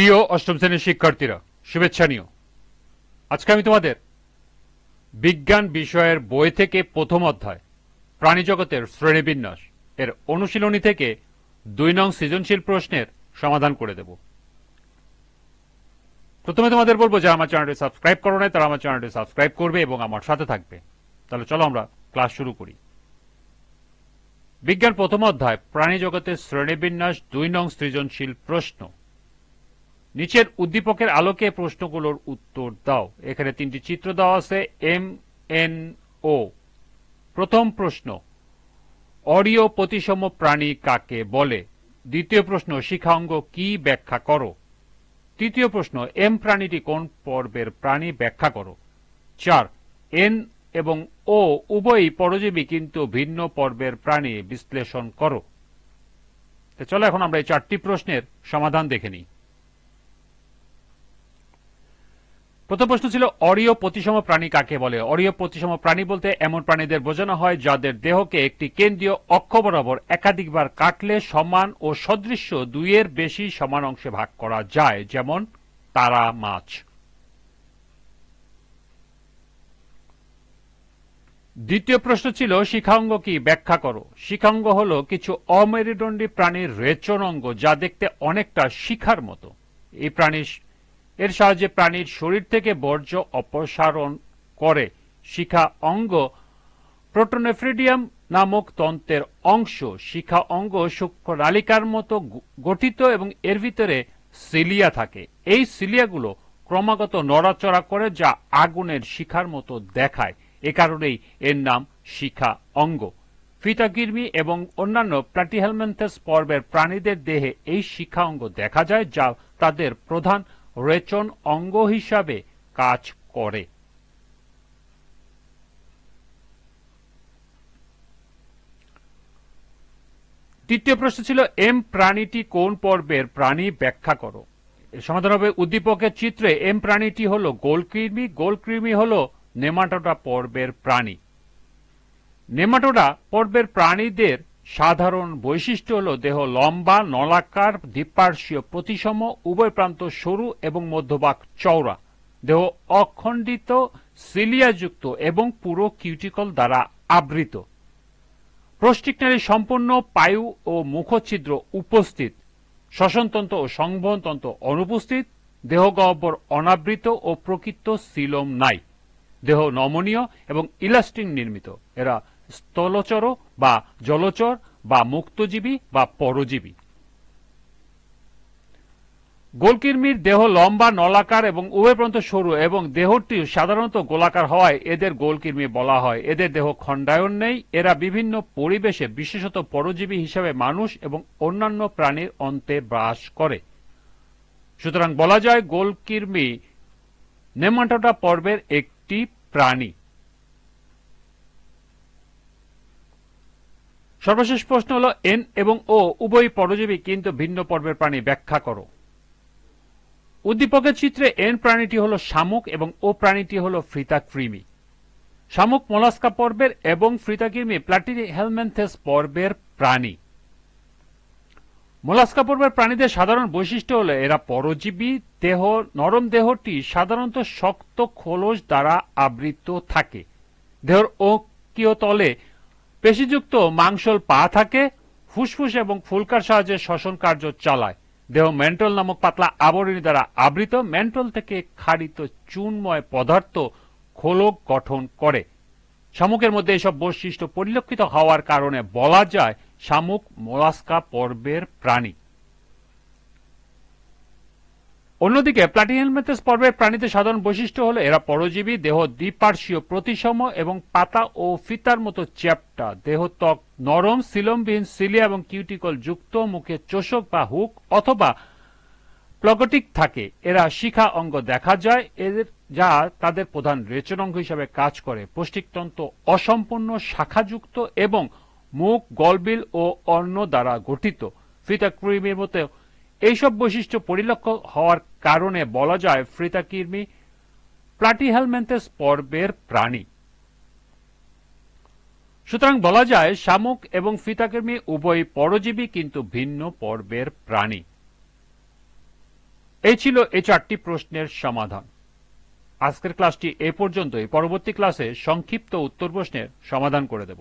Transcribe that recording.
প্রিয় অষ্টম শ্রেণির শিক্ষার্থীরা, শুভেচ্ছা নিও। আজকে আমি তোমাদের বিজ্ঞান বিষয়ের বই থেকে প্রথম অধ্যায়, প্রাণী জগতের শ্রেণীবিন্যাস এর অনুশীলনী থেকে দুই নং সৃজনশীল প্রশ্নের সমাধান করে দেব। প্রথমে তোমাদের বলব যে আমার চ্যানেলটি সাবস্ক্রাইব করো নাই তারা আমার চ্যানেলটি সাবস্ক্রাইব করবে এবং আমার সাথে থাকবে। তাহলে চলো আমরা ক্লাস শুরু করি। বিজ্ঞান প্রথম অধ্যায়, প্রাণী জগতের শ্রেণীবিন্যাস দুই নং সৃজনশীল প্রশ্ন। নিচের উদ্দীপকের আলোকে প্রশ্নগুলোর উত্তর দাও। এখানে তিনটি চিত্র দেওয়া আছে, এম, এন, ও। প্রথম প্রশ্ন অরীয় প্রতিসম প্রাণী কাকে বলে? দ্বিতীয় প্রশ্ন, শিখাঙ্গ কি ব্যাখ্যা করো? তৃতীয় প্রশ্ন, এম প্রাণীটি কোন পর্বের প্রাণী ব্যাখ্যা করো? চার, এন এবং ও উভয়ই পরজীবী কিন্তু ভিন্ন পর্বের প্রাণী বিশ্লেষণ করো। চলো এখন আমরা এই চারটি প্রশ্নের সমাধান দেখে নিই। প্রথম প্রশ্ন ছিল, অরীয় প্রতিসম প্রাণী কাকে বলে? অরীয় প্রতিসম প্রাণী বলতে এমন প্রাণীদের বোঝানো হয় যাদের দেহকে একটি কেন্দ্রীয় অক্ষ বরাবর একাধিকবার কাটলে সমান ও সদৃশ্য দুইয়ের বেশি সমান অংশে ভাগ করা যায়, যেমন তারা মাছ। দ্বিতীয় প্রশ্ন ছিল, শিখাঙ্গ কি? ব্যাখ্যা করো। শিখাঙ্গ হল কিছু অমেরুদণ্ডী প্রাণীর রেচন অঙ্গ যা দেখতে অনেকটা শিখার মতো। এই প্রাণীর এর সাহায্যে প্রাণীর শরীর থেকে বর্জ্য অপসারণ করে। শিখা অঙ্গ প্রোটোনেফ্রিডিয়াম নামক তন্ত্রের অংশ। শিখা অঙ্গ সূক্ষ্ম নালিকার মতো গঠিত এবং এর ভিতরে সিলিয়া থাকে। এই সিলিয়াগুলো ক্রমাগত নড়াচড়া করে যা আগুনের শিখার মতো দেখায়। এ কারণেই এর নাম শিখা অঙ্গ। ফিতাকির্মি এবং অন্যান্য প্লাটিহেলমেন্থাস পর্বের প্রাণীদের দেহে এই শিখা অঙ্গ দেখা যায়, যা তাদের প্রধান রেচন অঙ্গ হিসাবে কাজ করে। তৃতীয় প্রশ্ন ছিল, এম প্রাণীটি কোন পর্বের প্রাণী? ব্যাখ্যা করো। সমাধান হবে, উদ্দীপকের চিত্রে এম প্রাণীটি হল গোলকৃমি গোলকৃমি হল নেমাটোডা পর্বের প্রাণী। নেমাটোডা পর্বের প্রাণীদের সাধারণ বৈশিষ্ট্য হল দেহ লম্বা, নলাকার, দ্বিপার্শ্বীয় প্রতিসম, উভয় প্রান্ত সরু এবং মধ্যভাগ চওড়া। দেহ অখণ্ডিত, সিলিয়াযুক্ত এবং পুরো কিউটিকল দ্বারা আবৃত। প্রষ্টিকনালী সম্পূর্ণ পায়ু ও মুখছিদ্র উপস্থিত। শ্বসনতন্ত্র ও সংবহনতন্ত্র অনুপস্থিত। দেহ গহ্বর অনাবৃত ও প্রকৃত সিলম নাই। দেহ নমনীয় এবং ইলাস্টিং নির্মিত। এরা স্থলচর বা জলচর বা মুক্তজীবী বা পরজীবী। গোলকির্মির দেহ লম্বা, নলাকার এবং উভয় প্রান্ত সরু এবং দেহটি সাধারণত গোলাকার হওয়ায় এদের গোলকির্মি বলা হয়। এদের দেহ খণ্ডায়ন নেই। এরা বিভিন্ন পরিবেশে বিশেষত পরজীবী হিসাবে মানুষ এবং অন্যান্য প্রাণীর অন্তে বাস করে। সুতরাং বলা যায় গোলকির্মি নেমাটোটা পর্বের একটি প্রাণী। সর্বশেষ প্রশ্ন হল, এন এবং ও উভয় পরজীবী কিন্তু ভিন্ন পর্বের প্রাণী ব্যাখ্যা করো। উদ্দীপকের চিত্রে এন প্রাণীটি হল শামুক এবং ও প্রাণীটি হল ফ্রিতা ফ্রিতাকৃমি শামুক মলাস্কা পর্বের এবং ফ্রিতা ফ্রিতাকৃমি প্লাটিনি হেলমেন্থেস পর্বের প্রাণী। মোলাস্কা পর্বের প্রাণীদের সাধারণ বৈশিষ্ট্য হল, এরা পরজীবী, দেহ, নরম দেহটি সাধারণত শক্ত খোলস দ্বারা আবৃত থাকে। দেহর অকীয় তলে পেশিযুক্ত মাংসল পা থাকে, ফুসফুস এবং ফুলকার সাহায্যে শ্বসন কার্য চালায়। দেহ মেন্টল নামক পাতলা আবরণী দ্বারা আবৃত। মেন্টল থেকে খাড়িত চুনময় পদার্থ খোলক গঠন করে। শামুকের মধ্যে এসব বৈশিষ্ট্য পরিলক্ষিত হওয়ার কারণে বলা যায় শামুক মোলাস্কা পর্বের প্রাণী। অন্যদিকে প্লাটিহেলমেথাস পর্বের প্রাণীদের সাধারণ বৈশিষ্ট্য হল এরা পরজীবী, দেহ দ্বিপার্শ্বীয়, প্রতিসম এবং পাতা ও ফিতার মতো চ্যাপটা। দেহ ত্বক নরম, সিলমবিহীন, সিলিয়া এবং কিউটিকল যুক্ত, মুখে চোষক বা হুক অথবা প্লগটিক থাকে। এরা শিখা অঙ্গ দেখা যায় এদের যা তাদের প্রধান রেচন অঙ্গ হিসাবে কাজ করে। পৌষ্টিকতন্ত্র অসম্পূর্ণ, শাখাযুক্ত এবং মুখ, গলবিল ও অন্ন দ্বারা গঠিত। ফিতাক্রিমির মতো এইসব বৈশিষ্ট্য পরিলক্ষ হওয়ার কারণে বলা যায় ফ্রিতাকির্মি প্লাটিহেলমেন্থেস পর্বের প্রাণী। সুতরাং বলা যায় শামুক এবং ফিতাকির্মি উভয় পরজীবী কিন্তু ভিন্ন পর্বের প্রাণী। এই ছিল এই চারটি প্রশ্নের সমাধান। আজকের ক্লাসটি এ পর্যন্তই। পরবর্তী ক্লাসে সংক্ষিপ্ত উত্তর প্রশ্নের সমাধান করে দেব।